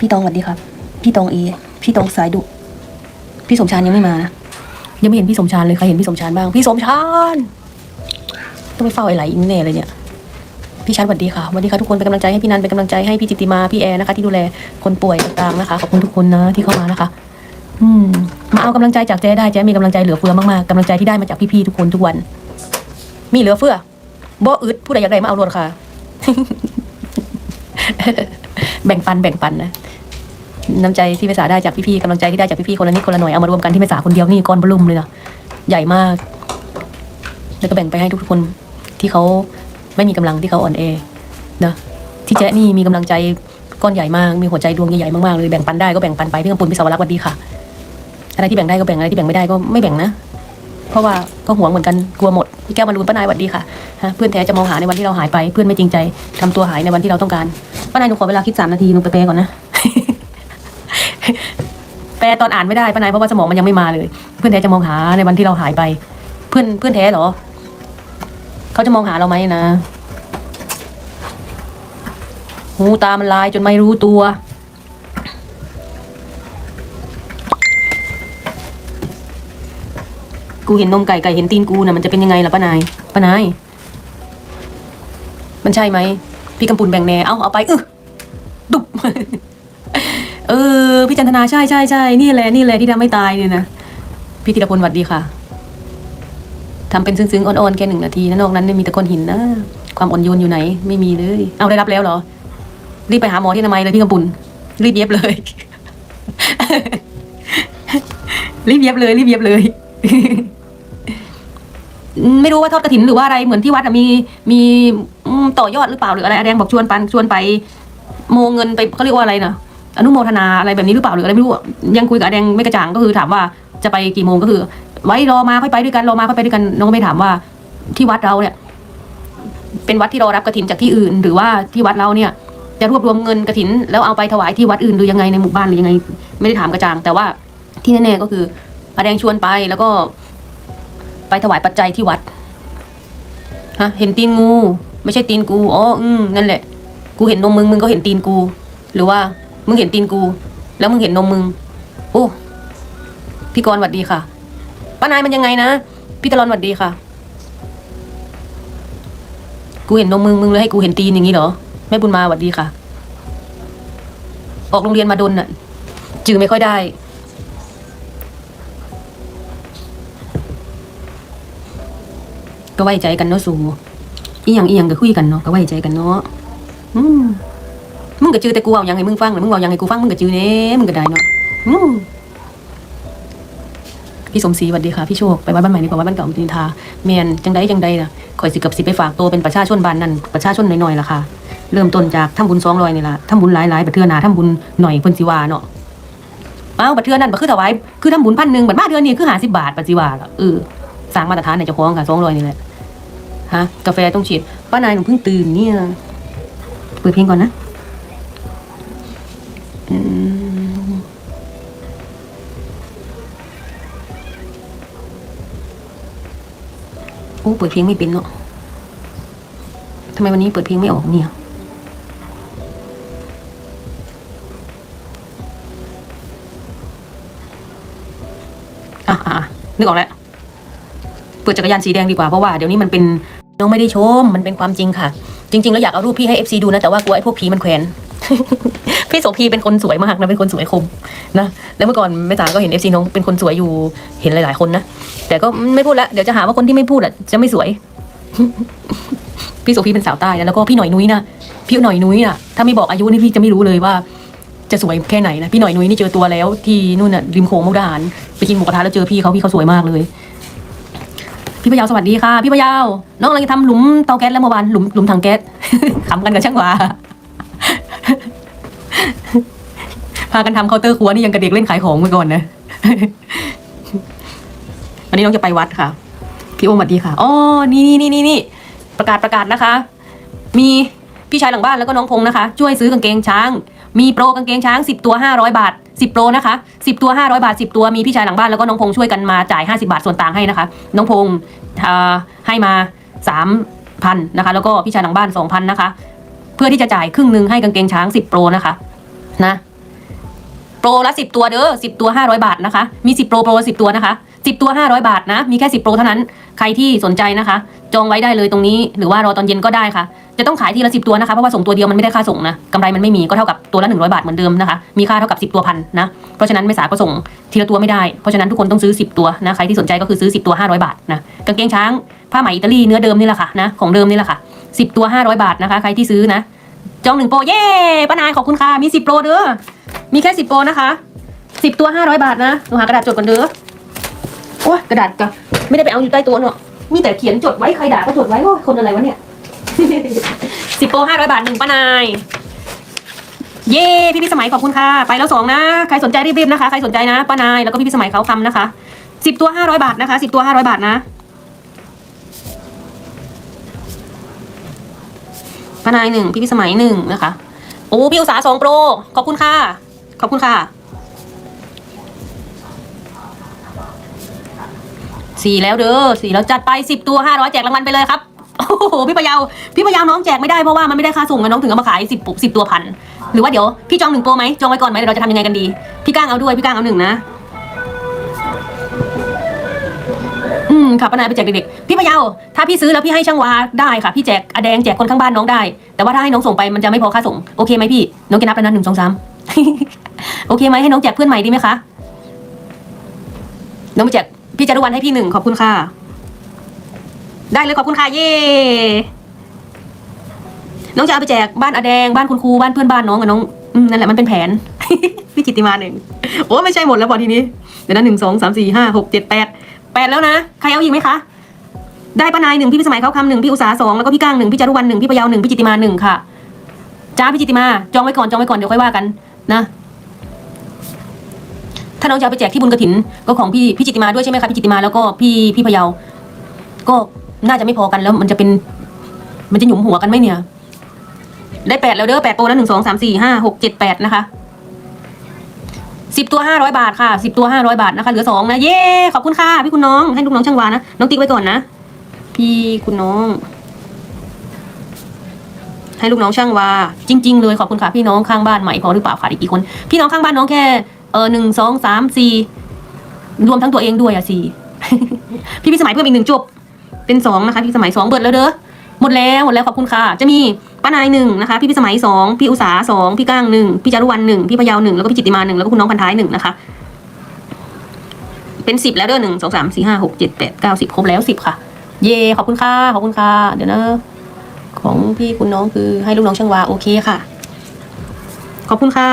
พี่ตองสวัสดีครับ พี่ตองเอพี่ตองสายดุพี่สมชานยังไม่มานะยังไม่เห็นพี่สมชานเลยใครเห็นพี่สมชานบ้างพี่สมชานต้องไปเฝ้าไอ้ไหลอิงแน่เลยเนี่ยพี่ชันสวัสดีค่ะสวัสดีค่ะทุกคนเป็นกำลังใจให้พี่นันเป็นกำลังใจให้พี่จิตติมาพี่แอร์นะคะ ที่ดูแลคนป่วยต่างๆนะคะขอบคุณทุกคนนะที่เข้ามานะคะ อืมมาเอากำลังใจจากเจ๊ได้เจ๊มีกำลังใจเหลือเฟือมากๆกำลังใจที่ได้มาจากพี่ๆทุกคนทุกวัน มีเหลือเฟือบ่อึดผู้ใดอยากได้มาเอารถค่ะ แบ่งปันแบ่งปันนะ น้ำใจที่เมษาได้จากพี่ๆกำลังใจที่ได้จากพี่ๆคนละนิดคนละหน่อยเอามารวมกันที่เมษาคนเดียวนี่ก้อนบลุมเลยนะใหญ่มาก แล้วก็แบ่งไปให้ทุกคนที่เขาไม่มีกำลังที่เขาอ่อนแอนะที่แจ๊นี่มีกำลังใจก้อนใหญ่มากมีหัวใจดวงใหญ่ๆมากๆเลยแบ่งปันได้ก็แบ่งปันไปพี่กำปุลพี่สาวรักษ์สวัสดีค่ะอะไรที่แบ่งได้ก็แบ่งอะไรที่แบ่งไม่ได้ก็ไม่แบ่งนะ เพราะว่าก็หวงเหมือนกันกลัวหมดพี่แก้วมารุนป้านายสวัสดีค่ะฮะเพื่อนแท้จะมองหาในวันที่เราหายไปเพื่อนไม่จริงใจทำตัวหายในวันที่เราต้องการป้านายหนูขอเวลาคิดสามนาทีหนูไปแปก่อนนะ ตอนอ่านไม่ได้ป้านายเพราะว่าสมองมันยังไม่มาเลย เพื่อนแท้จะมองหาในวันที่เราหายไป เพื่อนเพื่อนแท้เหรอเขาจะมองหาเราไหมนะหูตามันลายจนไม่รู้ตัวกูเห็นนมไก่ไก่เห็นตีนกูน่ะมันจะเป็นยังไงล่ะป้านายป้านาย มันใช่ไหม พี่กำปุลแบ่งแน่เอาเอาไปเออดุบเออ พี่จันทนาใช่ใช่ใช่นี่แหละนี่แหละที่ทำให้ตายเนี่ยนะพี่ธีรพลสวัสดีค่ะทำเป็นซึ้งๆอ่อนๆแค่หนึ่งนาทีนะนอกนั้นเนี่มีต่ก้อนหินนะความอ่อนโยนอยู่ไหน ไม่มีเลย เอาได้รับแล้วเหรอ รีบไปหาหมอที่อนามัยเลยพี่กำปุลรีบเย็บเลย รีบเย็บเลย รีบเย็บเลย ไม่รู้ว่าทอดกระถินหรือว่าอะไรเหมือนที่วัดมีมีต่อยอดหรือเปล่าหรืออะไรแดงบอกชวนปันชวนไป โมเงินไปเขาเรียกว่าอะไรนะ อนุโมทนาอะไรแบบนี้หรือเปล่าหรืออะไรไม่รู้อะยังคุยกับอาแดงไม่กระจ่างก็คือถามว่าจะไปกี่โมงก็คือ ไว้รอมาค่อยไปด้วยกันรอมาค่อยไปด้วยกันน้องก็ไม่ถามว่าที่วัดเราเนี่ย เป็นวัดที่รอรับกระถินจากที่อื่น หรือว่าที่วัดเราเนี่ยจะรวบรวมเงินกระถิน แล้วเอาไปถวายที่วัดอื่นหรือยังไงในหมู่บ้านหรือยังไง ไม่ได้ถามกระจ่าง แต่ว่าที่แน่ๆก็คืออาแดงชวนไปแล้วก็ ไปถวายปัจจัยที่วัดฮะเห็นตีนงู ไม่ใช่ตีนกูอ๋ออืมนั่นแหละ กูเห็นนมมึงมึงก็เห็นตีนกู หรือว่า มึงเห็นตีนกู แล้วมึงเห็นนมมึง โอ้พี่กรณ์หวัดดีค่ะป้านายมันยังไงนะ พี่ตะลอนหวัดดีค่ะ กูเห็นนมมึงมึงเลยให้กูเห็นตีนอย่างนี้เหรอแม่บุญมาหวัดดีค่ะ ออกโรงเรียนมาดนน่ะ จือไม่ค่อยได้ ก็ไว้ใจกันเนาะสูอีหยังอีหยังก็คุยกันเนาะก็ไว้ใจกันเนาะอืม งก็จือแต่กูเอาหยังให้มึงฟังหรือมึงเอาหยังให้กูฟังมึงก็จือเน่มึงก็ได้เนาะพี่สมศรีสวัสดีค่ะพี่โชคไปวัดบ้านใหม่ดีกว่าวัดบ้านเก่ามินทาเมียนจังใดจังใดน่ะข่อยสิกับสิไปฝากตัวเป็นประชาชนบ้านนั่นประชาชนหน่อยๆล่ะค่ะ เริ่มต้นจากทำบุญสองรอยนี่ล่ะทำบุญหลายๆบัดเทือนาทำบุญหน่อยเพิ่นสิวาเนาะเอ้าบัดเทือนั่นบัดคือถวายคือทำบุญพันหนึ่งบัดมาเดือนนี้คือหาสิบบาทปัจจิวาล่ะเออสร้างมาตรฐานในเจ้าของค่ะสองรอยนี่แหละฮะกาแฟต้องฉีดป้านายหนูเพิ่งตื่นเนี่ยเปิดเพลงก่อนนะ โอ้เปิดเพลงไม่เป็นเนาะทำไมวันนี้เปิดเพลงไม่ออกเนี่ย อะอะนึกออกแล้ว เปิดจักรยานสีแดงดีกว่า เพราะว่าเดี๋ยวนี้มันเป็นน้องไม่ได้ชม มันเป็นความจริงค่ะ จริง ๆ แล้วอยากเอารูปพี่ให้เอฟซีดูนะ แต่ว่ากลัวไอ้พวกผีมันแขวน พี่โสพีเป็นคนสวยมากนะเป็นคนสวยคมนะแล้วเมื่อก่อนแม่จ๋าก็เห็นเอฟซีน้องเป็นคนสวยอยู่เห็นหลาย ๆคนนะแต่ก็ไม่พูดละเดี๋ยวจะหาว่าคนที่ไม่พูดอะจะไม่สวย พี่โสพีเป็นสาวใต้นะแล้วก็พี่หน่อยนุ้ยนะพี่หน่อยนุ้ยน่ะถ้าไม่บอกอายุนี่พี่จะไม่รู้เลยว่า จะสวยแค่ไหนนะพี่หน่อยนุ้ยนี่เจอตัวแล้ว ที่นู่นน่ะริมโขงมุกดาหารไปกินหมูกระทะแล้วเจอพี่เขาพี่เขาสวยมากเลยพี่พยาวสวัสดีค่ะ พี่พยาวน้องกำลังทำหลุมเตาแก๊สแล้วเมื่อวานหลุมหลุมถังแก๊สขำกันกับช่างวา พากันทำเคาน์เตอร์ครัวนี่ยังกับเด็กเล่นขายของเมื่อก่อนนะวันนี้น้องจะไปวัดค่ะ พี่โอมสวัสดีค่ะอ๋อนี่นี่นี่นี่นี่ประกาศประกาศนะคะ มีพี่ชายหลังบ้านแล้วก็น้องพงษ์นะคะ ช่วยซื้อกางเกงช้าง มีโปรกางเกงช้าง 10 ตัว 500 บาท 10 โปรนะคะ 10 ตัว 500 บาท 10 ตัวมีพี่ชายหลังบ้านแล้วก็น้องพงษ์ช่วยกันมาจ่าย 50 บาทส่วนต่างให้นะคะ น้องพงษ์ให้มา3,000นะคะ แล้วก็พี่ชายหลังบ้าน 2,000 นะคะ เพื่อที่จะจ่ายครึ่งหนึ่งให้กางเกงช้าง 10 โปรนะคะ นะโปรละสิบตัวเด้อสิบตัวห้าร้อยบาทนะคะ มีสิบโปรโปรสิบตัวนะคะสิบตัวห้าร้อยบาทนะ มีแค่สิบโปรเท่านั้น ใครที่สนใจนะคะ จองไว้ได้เลยตรงนี้ หรือว่ารอตอนเย็นก็ได้ค่ะ จะต้องขายทีละสิบตัวนะคะ เพราะว่าส่งตัวเดียวมันไม่ได้ค่าส่งนะกำไรมันไม่มีก็เท่ากับตัวละหนึ่งร้อยบาทเหมือนเดิมนะคะ มีค่าเท่ากับสิบตัวพันนะ เพราะฉะนั้นไม่สาก็ส่งทีละตัวไม่ได้ เพราะฉะนั้นทุกคนต้องซื้อสิบตัวนะ ใครที่สนใจก็คือซื้อสิบตัวห้าร้อยบาทนะ กางเกงช้าง ผ้าไหมอิตาลีเนื้อเดิมนี่แหละค่ะนะ ของเดิมนี่แหละค่ะสิบตัวห้าร้อยบาทนะคะ ใครที่ซื้อนะ จองหนึ่งโปรเย้ป้านายขอบคุณค่ะ มีสิบโปรเด้อ มีแค่สิบโปรนะคะสิบตัวห้าร้อยบาทนะหนูหากระดาษจดก่อนเด้อ โอ้ยกระดาษก็ไม่ได้ไปเอาอยู่ใต้ตัวเนอะมีแต่เขียนจดไว้ใครด่าก็จดไว้โอ้ยคนอะไรวะเนี่ยสิบโปรห้าร้อยบาทหนึ่งป้านาย เย้พี่พี่สมัยขอบคุณค่ะ ไปแล้วสองนะ ใครสนใจรีบๆนะคะ ใครสนใจนะป้านายแล้วก็พี่พี่สมัยเขาคำนะคะสิบตัวห้าร้อยบาทนะคะสิบตัวห้าร้อยบาทนะ ป้านายหนึ่งพี่พี่สมัยหนึ่งนะคะโอ้พี่อุตสาสองโปรขอบคุณค่ะ ขอบคุณค่ะสี่แล้วเด้อสี่แล้วจัดไปสิบตัวห้าร้อยแจกรางวัลไปเลยครับโอ้โหพี่พะยาพี่พะยาน้องแจกไม่ได้เพราะว่ามันไม่ได้ค่าส่งอะน้องถึงเอามาขายสิบสิบตัวพันหรือว่าเดี๋ยวพี่จองหนึ่งโปรไหมจองไว้ก่อนไหมเดี๋ยวเราจะทำยังไงกันดี พี่ก้างเอาด้วยพี่ก้างเอาหนึ่งนะอืมค่ะป้านายไปแจกเด็กๆ เยาถ้าพี่ซื้อแล้วพี่ให้ช่างวาได้ค่ะ พี่แจกอาแดงแจกคนข้างบ้านน้องได้ แต่ว่าถ้าให้น้องส่งไปมันจะไม่พอค่าส่ง โอเคไหมพี่ น้องแกนับแล้วนะหนึ่งสองสามโอเคไหมให้น้องแจกเพื่อนใหม่ดีไหมคะ น้องไปแจกพี่จารุวรรณให้พี่หนึ่งขอบคุณค่ะ ได้เลยขอบคุณค่ะเย่น้องจะเอาไปแจกบ้านอาแดงบ้านคุณครูบ้านเพื่อนบ้านน้องกับน้องนั่นแหละมันเป็นแผน พี่จิตติมาหนึ่งโอ้ไม่ใช่หมดแล้วพอทีนี้ เดี๋ยวนะหนึ่งสองสามสี่ห้าหกเจ็ดแปดแปดแล้วนะ ใครเอาอีกไหมคะ ได้ป้านายหนึ่งพี่พิสมัยเขาคำหนึ่งพี่อุตสาสองแล้วก็พี่ก้างหนึ่งพี่จารุวรรณหนึ่งพี่พยาวหนึ่งพี่จิติมาหนึ่งค่ะจ้าพี่จิติมา จองไว้ก่อนจองไว้ก่อนเดี๋ยวค่อยว่ากันนะถ้าน้องจะเอาไปแจกที่บุญกระถิน ก็ของพี่พี่จิติมาด้วยใช่ไหมคะพี่จิติมาแล้วก็พี่พี่พยาวก็น่าจะไม่พอกันแล้วมันจะเป็น มันจะหยุมหัวกันไหมเนี่ย ได้แปดแล้วเด้อแปดโปรแล้วหนึ่งสองสามสี่ห้าหกเจ็ดแปดนะคะสิบตัวห้าร้อยบาทค่ะสิบตัวห้าร้อยบาทนะคะเหลือสองนะเย้ขอบคุณค่ะพี่คุณน้องให้ลูกน้องช่างวานะน้องติ๊กไว้ก่อนนะ พี่คุณน้อง ให้ลูกน้องช่างวาจริง ๆ เลยขอบคุณค่ะพี่น้องข้างบ้านใหม่พอหรือเปล่าขาดอีกกี่คน พี่น้องข้างบ้านน้องแค่เออหนึ่งสองสามสี่รวมทั้งตัวเองด้วยอะสี่พี่พี่สมัยเพิ่มอีกหนึ่งจบ เป็นสองนะคะพี่สมัยสองเบิดแล้วเด้อหมดแล้วหมดแล้วขอบคุณค่ะ จะมีป้านายหนึ่งนะคะ พี่พี่สมัยสองพี่อุสาสองพี่ก้างหนึ่งพี่จารุวรรณหนึ่งพี่พยาวหนึ่งแล้วก็พี่จิตติมาหนึ่งแล้วก็คุณน้องพันท้ายหนึ่งนะคะ เป็นสิบแล้วเด้อหนึ่งสองสามสี่ห้าหกเจ็ดแปดเก้าสิบครบแล้วสิบค่ะ เย่ขอบคุณค่ะ ขอบคุณค่ะ เดี๋ยวนะ ของพี่คุณน้องคือให้ลูกน้องช่างวา โอเคค่ะ ขอบคุณค่ะ